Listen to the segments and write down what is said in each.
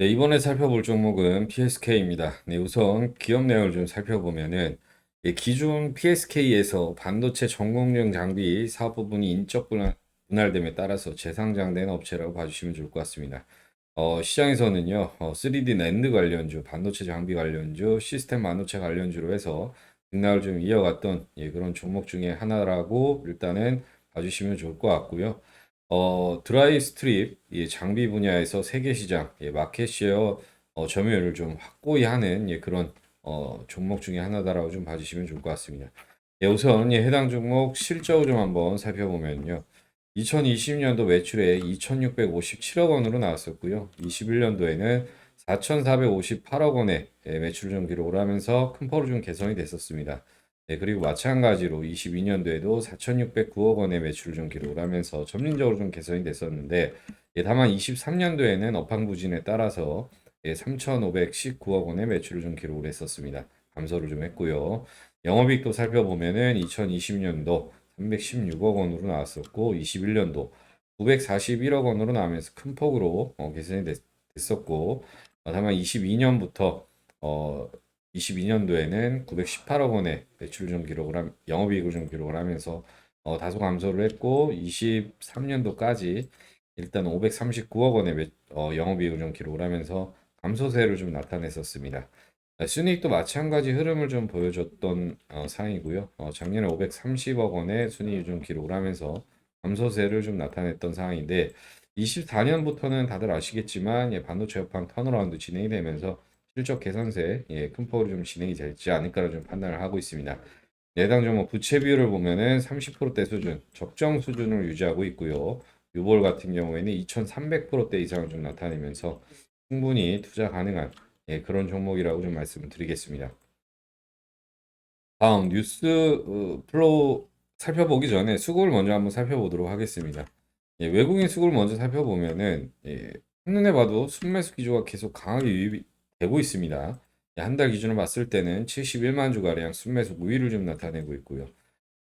네, 이번에 살펴볼 종목은 PSK입니다. 네, 우선 기업 내용을 좀 살펴보면은 예, 기존 PSK에서 반도체 전공용 장비 사업 부분이 인적 분할, 분할됨에 따라서 재상장된 업체라고 봐주시면 좋을 것 같습니다. 어, 시장에서는요, 어, 3D 낸드 관련주, 반도체 장비 관련주, 시스템 반도체 관련주로 해서 등락을 좀 이어갔던 예, 그런 종목 중에 하나라고 일단은 봐주시면 좋을 것 같고요. 어, 드라이 스트립 예, 장비 분야에서 세계 시장 예, 마켓쉐어 어, 점유율을 좀 확고히 하는 예, 그런 어, 종목 중에 하나다라고 좀 봐주시면 좋을 것 같습니다. 예, 우선 예, 해당 종목 실적을 좀 한번 살펴보면요. 2020년도 매출에 2,657억 원으로 나왔었고요. 21년도에는 4,458억 원의 예, 매출을 좀 기록을 하면서 큰 폭으로 좀 개선이 됐었습니다. 네, 그리고 마찬가지로 22년도에도 4,609억 원의 매출을 좀 기록을 하면서 점진적으로 좀 개선이 됐었는데 예, 다만 23년도에는 업황 부진에 따라서 예, 3,519억 원의 매출을 좀 기록을 했었습니다. 감소를 좀 했고요. 영업이익도 살펴보면은 2020년도 316억 원으로 나왔었고 21년도 941억 원으로 나오면서 큰 폭으로 어, 개선이 됐, 됐었고 어, 다만 22년부터 어, 22년도에는 918억 원의 매출을 좀 기록을 함, 영업이익을 좀 기록을 하면서 어, 다소 감소를 했고 23년도까지 일단 539억 원의 매, 어, 영업이익을 좀 기록을 하면서 감소세를 좀 나타냈었습니다. 아, 순이익도 마찬가지 흐름을 좀 보여줬던 어, 상이고요. 어, 작년에 530억 원의 순이익을 좀 기록을 하면서 감소세를 좀 나타냈던 상황인데 24년부터는 다들 아시겠지만 예, 반도체 업황 턴어라운드 진행이 되면서 실적 개선세 예, 큰 폭으로 좀 진행이 될지 않을까를 좀 판단을 하고 있습니다. 내당 종목 부채 비율을 보면은 30%대 수준, 적정 수준을 유지하고 있고요. 유볼 같은 경우에는 2,300%대 이상을 좀 나타내면서 충분히 투자 가능한 예, 그런 종목이라고 좀 말씀을 드리겠습니다. 다음 뉴스 어, 플로우 살펴보기 전에 수급을 먼저 한번 살펴보도록 하겠습니다. 예, 외국인 수급을 먼저 살펴보면은 예, 한눈에 봐도 순매수 기조가 계속 강하게 유입이 되고 있습니다. 한 달 기준으로 봤을 때는 71만 주가량 순매수 우위를 좀 나타내고 있고요.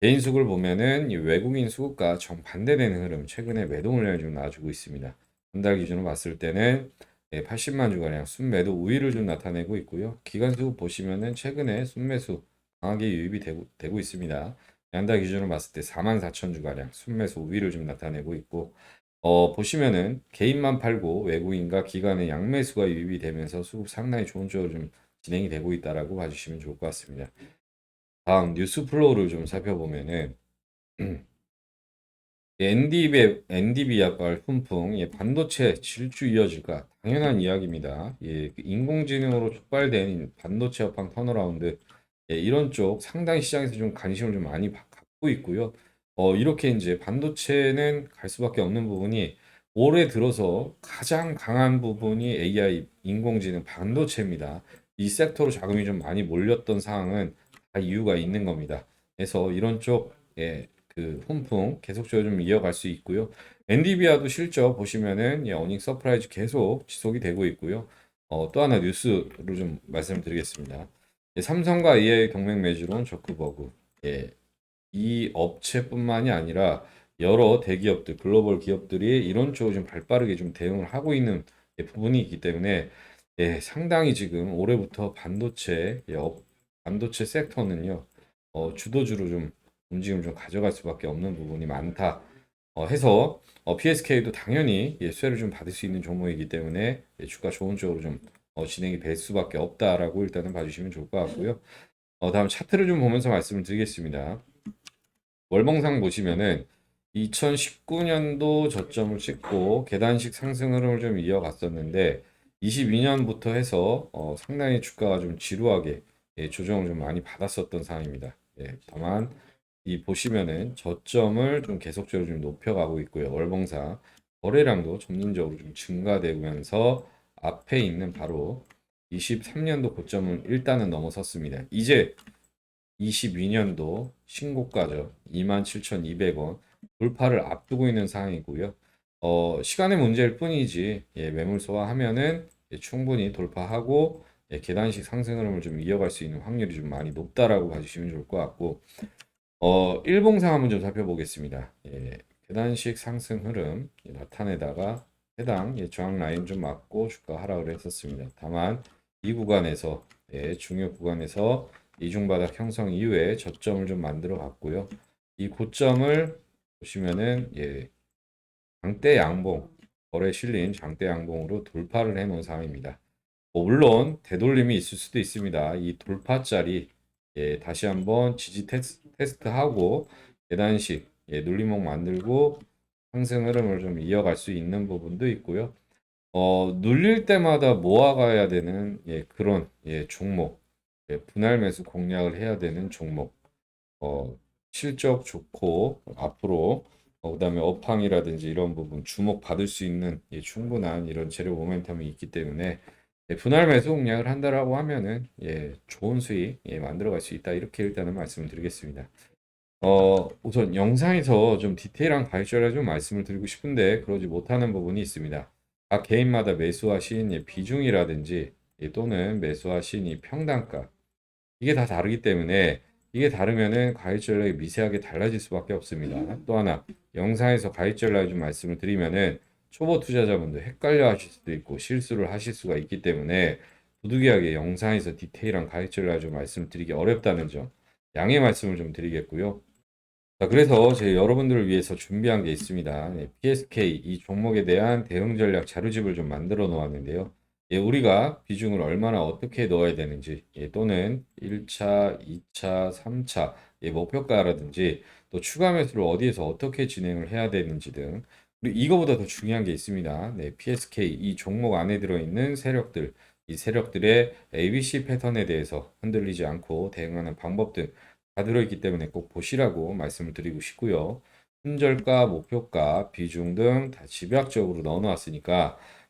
개인 수급을 보면은 이 외국인 수급과 정반대되는 흐름, 최근에 매도 물량이 좀 나와주고 있습니다. 한 달 기준으로 봤을 때는 80만 주가량 순매도 우위를 좀 나타내고 있고요. 기관 수급 보시면은 최근에 순매수 강하게 유입이 되고, 되고 있습니다. 한 달 기준으로 봤을 때 4만 4천 주가량 순매수 우위를 좀 나타내고 있고 어, 보시면은 개인만 팔고 외국인과 기관의 양매수가 유입이 되면서 수급 상당히 좋은 쪽으로 좀 진행이 되고 있다라고 봐주시면 좋을 것 같습니다. 다음 뉴스 플로우를 좀 살펴보면은 NDB NDB 약발 훈풍 예, 반도체 질주 이어질까 당연한 이야기입니다. 예, 그 인공지능으로 촉발된 반도체 업황 턴어라운드 예, 이런 쪽 상당히 시장에서 좀 관심을 좀 많이 받- 갖고 있고요. 어, 이렇게 이제 반도체는 갈 수밖에 없는 부분이 올해 들어서 가장 강한 부분이 AI, 인공지능, 반도체입니다. 이 섹터로 자금이 좀 많이 몰렸던 상황은 다 이유가 있는 겁니다. 그래서 이런 쪽, 예, 그 훈풍 계속적으로 좀 이어갈 수 있고요. 엔디비아도 실적 보시면은 예, 어닝 서프라이즈 계속 지속이 되고 있고요. 어, 또 하나 뉴스로 좀 말씀드리겠습니다. 예, 삼성과 AI 경맹 매주론 저크버그. 예, 이 업체뿐만이 아니라 여러 대기업들, 글로벌 기업들이 이런 쪽으로 좀 발빠르게 좀 대응을 하고 있는 예, 부분이 있기 때문에 예, 상당히 지금 올해부터 반도체, 예, 업, 반도체 섹터는요, 어, 주도주로 좀 움직임을 좀 가져갈 수밖에 없는 부분이 많다. 어, 해서 어, PSK도 당연히 예, 수혜를 좀 받을 수 있는 종목이기 때문에 예, 주가 좋은 쪽으로 좀 어, 진행이 될 수밖에 없다라고 일단은 봐주시면 좋을 것 같고요. 어, 다음 차트를 좀 보면서 말씀을 드리겠습니다. 월봉상 보시면은 2019년도 저점을 찍고 계단식 상승 흐름을 좀 이어갔었는데 22년부터 해서 어, 상당히 주가가 좀 지루하게 예, 조정을 좀 많이 받았었던 상황입니다. 예, 다만 이 보시면은 저점을 좀 계속적으로 좀 높여가고 있고요. 월봉상 거래량도 점진적으로 좀 증가되면서 앞에 있는 바로 23년도 고점을 일단은 넘어섰습니다. 이제 22년도 신고가죠. 27,200원 돌파를 앞두고 있는 상황이고요. 어, 시간의 문제일 뿐이지 예, 매물 소화하면은 예, 충분히 돌파하고 예, 계단식 상승 흐름을 좀 이어갈 수 있는 확률이 좀 많이 높다라고 봐주시면 좋을 것 같고 어, 일봉상 한번 좀 살펴보겠습니다. 예, 계단식 상승 흐름 예, 나타내다가 해당 예, 저항 라인 좀 맞고 주가 하락을 했었습니다. 다만 이 구간에서 예, 중요 구간에서 이중바닥 형성 이후에 저점을 좀 만들어 봤고요. 이 고점을 보시면은 예, 장대 양봉 거래 실린 장대 양봉으로 돌파를 해놓은 상황입니다. 뭐 물론 되돌림이 있을 수도 있습니다. 이 돌파짜리 예, 다시 한번 지지 테스, 테스트하고 계단식 예, 눌림목 만들고 상승 흐름을 좀 이어갈 수 있는 부분도 있고요. 어, 눌릴 때마다 모아가야 되는 예, 그런 예, 종목, 예, 분할 매수 공략을 해야 되는 종목, 어, 실적 좋고 앞으로 어, 그다음에 업황이라든지 이런 부분 주목 받을 수 있는 예, 충분한 이런 재료 모멘텀이 있기 때문에 예, 분할 매수 공략을 한다라고 하면은 예, 좋은 수익 예, 만들어갈 수 있다 이렇게 일단은 말씀을 드리겠습니다. 어, 우선 영상에서 좀 디테일한 가이드를 좀 말씀을 드리고 싶은데 그러지 못하는 부분이 있습니다. 각 개인마다 매수하신 예, 비중이라든지 예, 또는 매수하신 이 평단가 이게 다 다르기 때문에 이게 다르면은 가입 전략이 미세하게 달라질 수밖에 없습니다. 또 하나 영상에서 가입 전략 좀 말씀을 드리면은 초보 투자자분들 헷갈려 하실 수도 있고 실수를 하실 수가 있기 때문에 부득이하게 영상에서 디테일한 가입 전략 좀 말씀드리기 어렵다는 점 양해 말씀을 좀 드리겠고요. 자, 그래서 제 여러분들을 위해서 준비한 게 있습니다. 네, PSK 이 종목에 대한 대응 전략 자료집을 좀 만들어 놓았는데요. 예, 우리가 비중을 얼마나 어떻게 넣어야 되는지, 예, 또는 1차, 2차, 3차, 예, 목표가라든지, 또 추가 매수를 어디에서 어떻게 진행을 해야 되는지 등, 그리고 이거보다 더 중요한 게 있습니다. 네, PSK 이 종목 안에 들어있는 세력들, 이 세력들의 ABC 패턴에 대해서 흔들리지 않고 대응하는 방법 등 다 들어있기 때문에 꼭 보시라고 말씀을 드리고 싶고요. 손절가, 목표가, 비중 등 다 집약적으로 넣어놨으니까